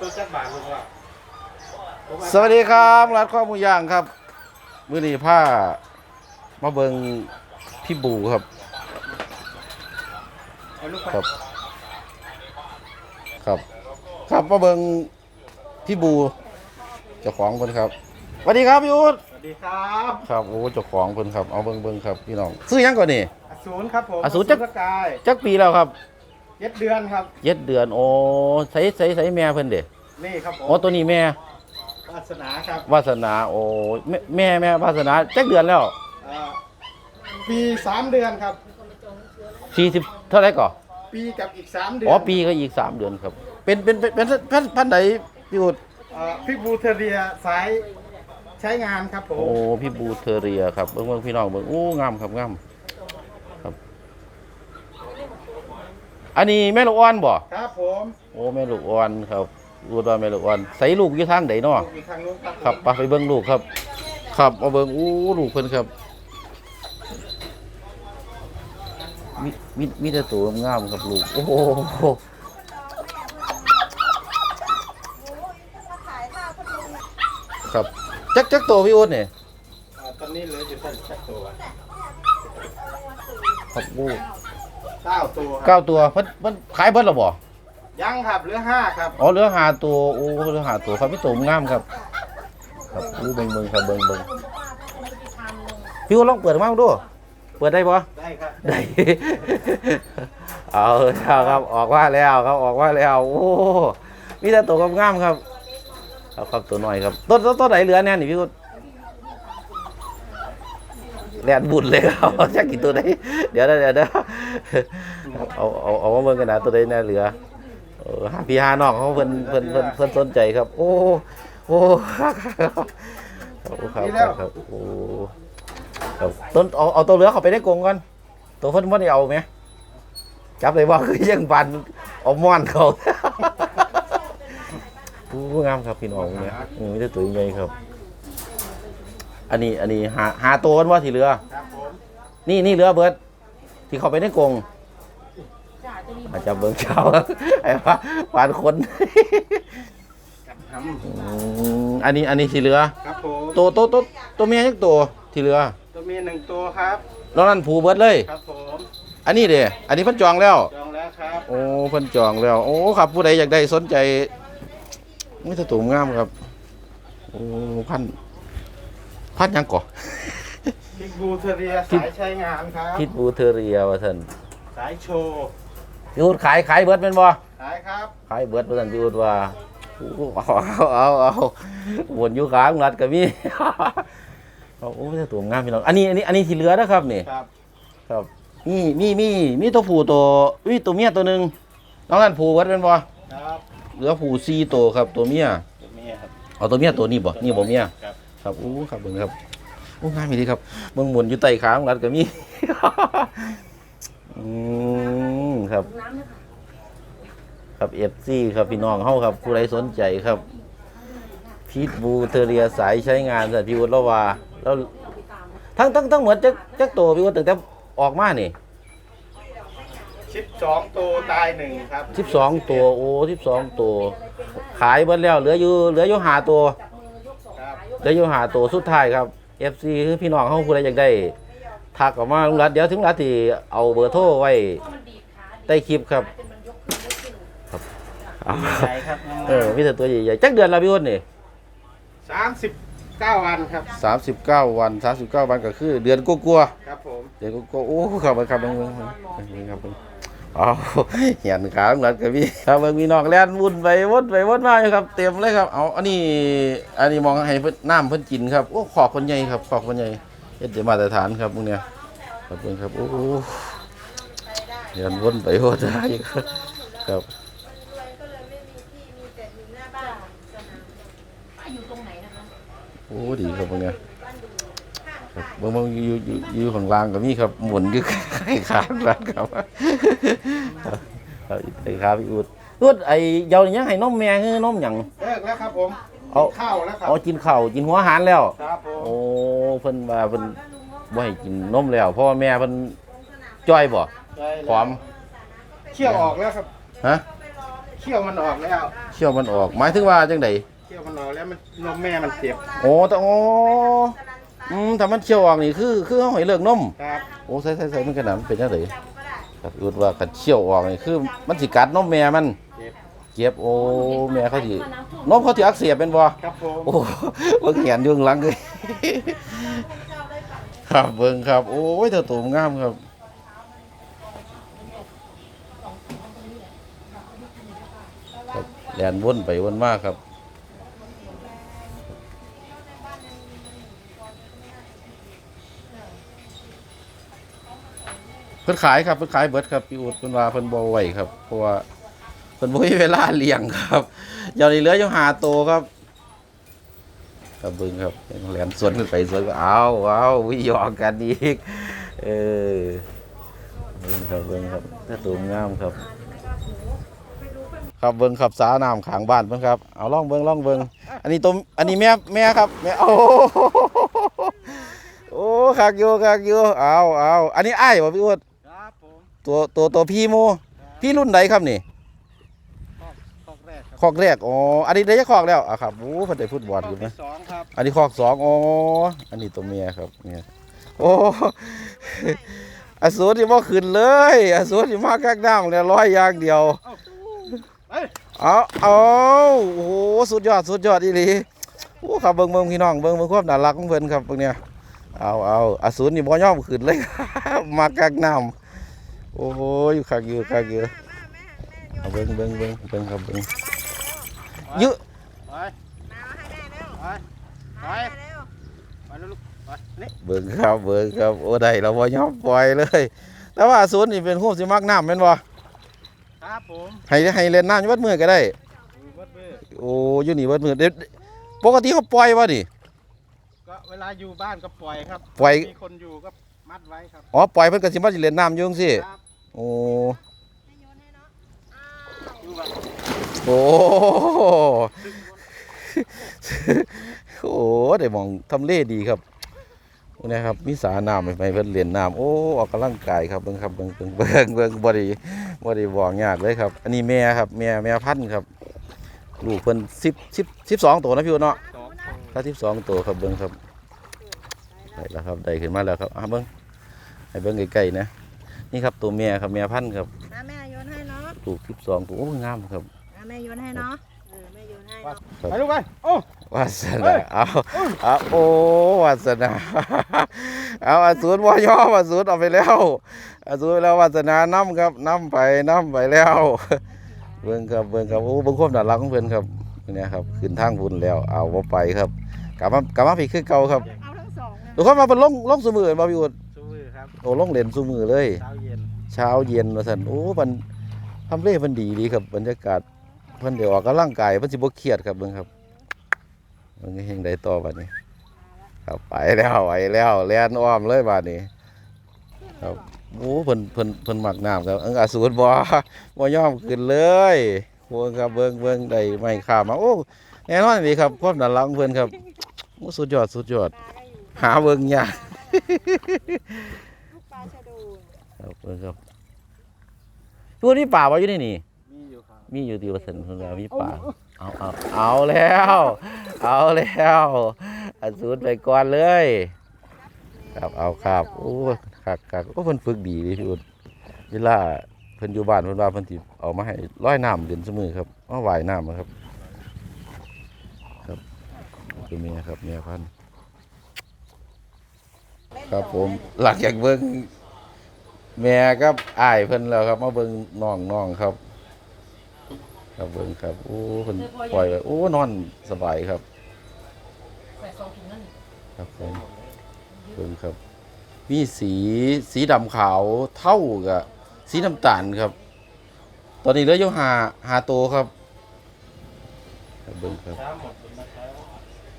ตัวจักบาทลุงว่าผมว่าสวัสดีครับร้านข้าวหมูย่างครับ มื้อนี้ผ้ามาเบิงพี่บูครับเอาลูกไปครับ ครับ ครับมาเบิงพี่บูเจ้าของเพิ่นครับสวัสดีครับพี่อู๊ดสวัสดีครับครับโอ้เจ้าของเพิ่นครับเอาเบิงเบิงครับพี่น้องซื้อหยังก่อนนี่อสูรครับผมอสูรจักสกายจักปีแล้วครับ เจ็ดเดือนครับ เจ็ดเดือน โอ้ใส่ใส่ใส่แม่เพิ่นเด้นี่ครับผมโอ้ตัวนี้แม่วาสนาครับวาสนาโอ้แม่แม่แม่วาสนาจักเดือนแล้วเอ่อปีสามเดือนครับ40เท่าไหร่ก่อปีกับอีกสามเดือนอ๋อปีก็อีกสามเดือนครับ เป็นเป็นเป็นเป็นพันพันไหนพี่อุดเอ่อพิกบูเทเรียสายใช้งานครับผโอ้มพี่บูเทอเรียครับเบิ่งเบิ่งพี่น้องเบิ่งโอ้งามครับงามครับ อันนี้แม่ลูกอ่อนบ่ครับผมโอ้แม่ลูกอ่อนครับอุดว่าแม่ลูกอ่อนใส่ลูกอยู่ทางใดเนาะอยู่ทางนู้นครับครับไปไปเบิ่งลูกครับ ครับเอาเบิ่งโอ้ลูกเพิ่นครับมีมีมีแต่ตัวงามๆครับลูกโอ้โหครับจักจักตัวพี่อุดเนี่ย อ่าตอนนี้เหลืออยู่สักสักตัวครับโอ้ เก้าตัวครับเก้าตัวเพิ่นเพิ่นขายเบิดแล้วบ่ยังครับเหลือห้าครับอ๋อเหลือหาตัวโอ้เหลือหาตัวครับพี่ตัวงามครับครับอู้เบิ่งเบิ่งครับเบิ่งเบิ่งพี่อุดลองเปิดมาดู เปิดได้บ่ได้ครับได้ เอาเอาครับออกว่าแล้วครับออกว่าแล้ว โอ้มีแต่ตัวงามๆครับเอาครับตัวน้อยครับต้นต้นต้นไหนเหลือเนี่ยนี่พี่กุด แลนบุญเลยครับจะกินตัวไหนเดี๋ยวนะเดี๋ยวนะเอาเอาเอามาเบิ่งกันนะตัวไหนแน่เหลือเออหาพี่หาน้องเขาเพิ่นเพิ่นเพิ่นเพิ่นสนใจครับ โอ้โอ้ครับครับครับโอ้ครับต้นเอาเอาตัวเหลือเขาไปได้กงก่อนตัวเพิ่นบ่ได้เอาไหมจับเลยว่าคือยังปันเอาม่อนเขาอู้งามครับพี่น้องเนี่ยมีแต่ตัวใหญ่ครับ อันนี้อันนี้หาหาตัวกันว่าที่เหลือ ครับผมนี่นี่เหลือเบิดที่เขาไปได้กรงอาจจะเบิ่งเช้าไอ้ว่าปานคนกับทอืมอันนี้อันนี้ที่เหลือำครับผมตัวตัวตัวตัวเมียยักตัวที่เหลือตัวมีหนึ่งตัวครับนอกนั้นผูเบิดเลย ครับผมอันนี้เด้อันนี้เพิ่นจองแล้ว จองแล้วครับ โอ้เพิ่นจองแล้ว โอ้ครับ ผู้ใดอยากได้สนใจมีแต่ตัวงามครับ โอ้พัน พันหยังก่อพิกบูเทเรียสายใช้งานครับพิษบูเทอเรียว่าท่านสายโชว์พี่อุดขายขายเบิดแม่นบ่สายครับขายเบิดว่าท่านพี่อุดว่าโอ้เอาเอาเอาเอาวนอยู่ขางรัดก็มีเอาโอ้มีแต่ตัวงามพี่น้องอันนี้อันนี้อันนี้ที่เหลือนะครับนี่ครับครับมีมีมีมีตัวผู้ตัวมีตัวเมียตัวหนึงน้องนั่นผู้เบิดแม่นบ่ครับเหลือผู้สี่ตัวครับตัวเมียตัวเมียครับเอาตัวเมียตัวนี้บ่นี่บ่เมียครับ ครับอู้ครับเบิ่งครับโอ้ง่ายมีดีครับเบิ่งหมุนอยู่ใต้ขาของรัดก็มีอืมครับ ครับเอฟซีครับพี่น้องเฮาครับ ผู้ใดสนใจครับพีทบูเทอเรียสายใช้งานสัตว์พี่วุฒิละว่าแล้วทั้งทั้งทั้งหมดจักจักตัวพี่วุฒิตั้งแต่ออกมานี่ชิปสองตัวตายหนึ่งครับ12ตัวโอ้12ตัว ขายเบิดแล้วเหลืออยู่เหลืออยู่ห้าตัวครับ เดี๋ยวอยู่หาตัวสุดท้ายครับ FC คือพี่น้องเขาผู้ใดอยากได้ทักออกมาลุงรัฐเดี๋ยวถึงรัฐที่เอาเบอร์โทรไว้ใต้คลิปครับครับเอาใหญ่ครับเออมีแต่ตัวใหญ่ๆจักเดือนละพี่อ้นนี่สามสิบเก้าวันครับสามสิบเก้าวันสามสิบเก้าวันก็คือ เดือนกลัวาครับผมๆเดือนกลัวๆโอ้ครับครับเบิ่งเบิ่งเบิ่งนี่ครับ เอาเหียนขาลุงรัฐกับพี่ครับเบิ่งมีนองแล่นวุ่นไปวนไปวนมาอยู่ครับ เต็มเลยครับ เอาอันนี้ อันนี้มองให้เพิ่นน้ำเพิ่นกินครับ โอ้ขอบคนใหญ่ครับ ขอบคนใหญ่เฮ็ดได้มาตรฐานครับพวกเนี้ยครับเพิ่นครับโอ้โหเดินวนไปวนมาอยู่ครับครับโอ้ดีครับพวกเนี้ยบเบิ่งเบิ่งอยู่อยู่อยู่ข้างล่างก็มีครับหมุนอยู่ ใกล้ขาบ้านครับครับไอ้ครับพี่อุดอุดไอ้เยานี่ยังให้นมแม่คือนมหยังเลิกแล้วครับผมเอาข้าวแล้วครับเอากินข้าวกินหัวอาหารแล้วครับผมโอ้เพิ่นว่าเพิ่นบ่ให้กินนมแล้วเพราะว่าแม่เพิ่นจ้อยบ่ใช่พร้อมเชี่ยวออกแล้วครับฮะเขี้ยวมันออกแล้วเชี่ยวมันออกหมายถึงว่าจังไดเขี้ยวมันออกแล้วมันนมแม่มันเจ็บโอ้แต่โอ้ อืมถ้ามันเชี่ยวออกนี่คือคือเฮาให้เลิกนมครับ โอ้ใส่ๆๆมันขนาดมันเป็นจังไดครับอุดว่าคันเชี่ยวออกนี่คือ มันสิกัดนมแม่มันเจ็บ เจ็บโอ้แม่เขาสินมเขาสิอักเสบเป็นบ่ครับผมโอ้เบิ่งแขนอยู่ข้างหลังเลย ครับเบิ่งครับ โอ้ยเธอตูมงามครับ ครับแลนวนไปวนมาครับ พิ่นขายครับเพิ่นขายเบิดครับพี่อูดเพิ่นว่าเพิ่นบ่ไหวครับเพราะว่าเพิ่นบ่มีเวลาเลี้ยงครับเดี๋ยวนี้เหลืออยู่หาโตวครับครับเบิ่งครับแหลมสวนขึ้นไปสวนก็เอาเอาวิยอกกันอีกเออเบิ่งครับเบิ่งครับถ้าตัวงามครับ ครับเบิ่งครับสาน้ำขางบ้านเพิ่นครับเอาล่องเบิ่งล่องเบิ่งอันนี้ตัวอันนี้แม่แม่ครับแม่โอ้โอ้คักอยู่คักอยู่เอาเอาอันนี้ไอ้บ่พี่อูดครับผม ตัวตัวตัวพี่โมพี่รุ่นไหนครับนี่คอกคอกแรกครับคอกแรกอ๋ออันนี้ได้จะคอกแล้วอะครับโอ้เพิ่นได้ฟุตบอลคอยู่อกไหมที่สองครับอันนี้คอกสองอ๋ออันนี้ตัวเมียครับเมียโอ้อสูรที่บ่ขึ้นเลยอสูรที่มากักน้ำเนี่ยร้อยอย่างเดียวเอ้ยเอาเอาโอ้โหสุดยอดสุดยอดอีหลีโอ้ครับเบิ่งเบิ่งพี่น้องเบิ่งเบิ่งความน่ารักของเพิ่นครับพวกเนี้ยเอาเอาอสูรนี่บ่ยอมขึ้นเลยมากักน้ำ โอ้โหอยู่คักอยู่คักอยู่เอาเบิ้งเบิ้งเบิ้งเบิ้งครับเบิ้งเยอะไปมาให้แม่เร็วไปไปมาให้แม่เร็วไปแล้วลูกไปนี่เบิ้งครับเบิ้งครับโอ้ได้เราบ่ยอมปล่อยเลย แต่ว่าศูนย์นี่เป็นคู่สิมักน้ำแม่นบ่ครับผมให้ให้เล่นน้ำอยู่วัดมือก็ได้ดูเบิดเบ้อโอ้อยู่นี่วัดมือเดี๋ยวปกติเขาปล่อยบ่นี่ก็เวลาอยู่บ้านก็ปล่อยครับปล่อยมีคนอยู่ก็ มัดไว้ครับอ๋อปล่อยเพิ่นก็สิมาสิเล่นน้ำอยู่จังซี่ครับโอ้ให้โยนให้เนาะอ้าวดูว่าโอ้โอ้ได้มองทำเลดีครับโอ้นะครับมีสาน้ำให้เพิ่นเล่นน้ำโอ้ออกกำลังกายครับเบิ่งครับเบิ่งเบิ่งเบิ่งเบิ่งบ่ได้บ่ได้บอกยากเลยครับ อันนี้แม่ครับแม่แม่พันธุ์ครับ ลูกเพิ่น10 10 12ตัวนะพี่อู๋เนาะ สองคนถ้า12ตัวครับเบิ่งครับได้แล้วครับได้ขึ้นมาแล้วครับอะเบิ่ง ให้เบิ่งใกล้ๆนะ นี่ครับตัวแม่ครับแม่พันธุ์ครับอะแม่โยนให้เนาะลูก12ตัวโอ้งามครับ อะแม่โยนให้เนาะเออแม่โยนให้เนาะไปลูกไปโอ้ วาสนา เอาเอาโอ้วาสนา เอาอสูรบ่ยอมอสูรเอาไปแล้วอสูรไปแล้ววาสนานํครับนํไปนํไปแล้ว เบิ่งครับเบิ่งครับโอ้เบิ่งความน่ารักของเพิ่นครับเนี่ยครับขึ้นทางพุ่นแล้ว เอาบ่ไปครับกลับมากลับมาพี่คือเก่าครับเอาทั้งสองนะทุกคนมาเป็นลงลงซุมือบ่พี่อุด สู้มือครับโอ้ลงเล่นซุมือเลย เช้าเย็นเช้าเย็นว่าซั่นโอ้มันทำเลมันดีดีครับ บรรยากาศเพิ่นได้ออกกำลังกายเพิ่นสิบ่เครียดครับเบิ่งครับเบิ่งเฮงได้ต่อบัดนี้ ครับไปแล้วไปแล้วแล่นอ้อมเลยบัดนี้ ครับโอ้เพิ่นเพิ่นเพิ่นมักน้ำครับอังอาสูรบ่บ่ยอมขึ้นเลยโอ้ครับเบิ่งเบิ่งได้ไม้ข้ามมาโอ้แน่นอนดีครับความน่ารักของเพิ่นครับโอ้สุดยอดสุดยอด หาเบิ่งยาก ลูกปลาชะโดู ครับเบิ่งครับตัวนี้ป่าบ่อยู่ในนี่ มีอยู่ครับมีอยู่ที่ว่าซั่นเพิ่นว่ามีป่า เอาเอาเอาแล้ว เอาแล้วอสูรไปก่อนเลย ครับเอาครับโอ้คักคักโอ้เพิ่นฝึกดีเดิพี่อุ่นเวลาเพิ่นอยู่บ้านเพิ่นว่าเพิ่นสิเอามาให้ร้อยน้ำเดือนเสมอครับมาว่ายน้ำอะครับ ครับคือเมียครับเมียพันธุ์ครับผมหลักอยากเบิ่ง แม่กับอายเพิ่นแล้วครับ มาเบิ่งน้องน้องครับ ครับเบิ่งครับโอ้เพิ่นปล่อยไว้โอ้นอนสบายครับครับผมเบิ่งครับ มีสีสีดำขาวเท่ากับสีน้ำตาลครับ ตอนนี้เหลืออยู่หาหาโตวครับครับเบิ่งครับเช้าหมดเลยนะครับ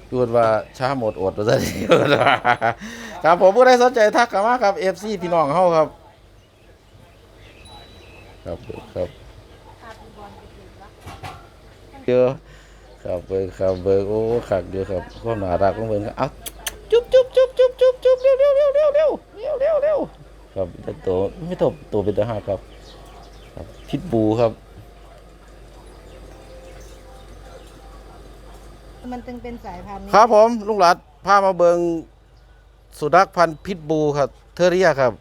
พูดว่าช้าหมดอดว่าซะทีพูดว่าครับผมผู้ใดสนใจทักกันมาครับ FC พี่น้องเฮาครับ ครับครับเยอะครับเบิร์ครับเบิร์โอ้ขักเยอะครับก็หนารักของเบิร์ครับอะจุ๊บจุ๊บจุ๊บจุ๊บจุ๊บจุ๊บเร็วเร็วเร็วเร็วเร็วเร็วเร็วเวครับตัวไม่ตบตัวเป็นตัวห้าครับครับพิษบูครับ มันจึงเป็นสายพันธุ์ครับผมลุงหลัดพามาเบิงสุนัขพันธุ์พิษบูครับ เทอเรียครับ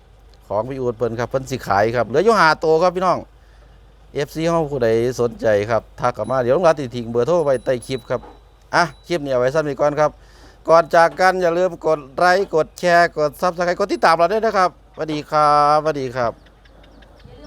ของพี่อูดเพิ่นครับเพิ่นสิขายครับเหลืออยู่หาตัวครับพี่น้อง FC เฮาผู้ใดสนใจครับทักกลับมาเดี๋ยวลงรัดติทิ้งเบอร์โทรไว้ใต้คลิปครับอะคลิปนี้เอาไว้ซ้ำนี้ก่อนครับ ก่อนจากกันอย่าลืมกดไลค์กดแชร์กด Subscribe กดติดตามเราด้วยนะครับสวัสดีครับสวัสดีครับ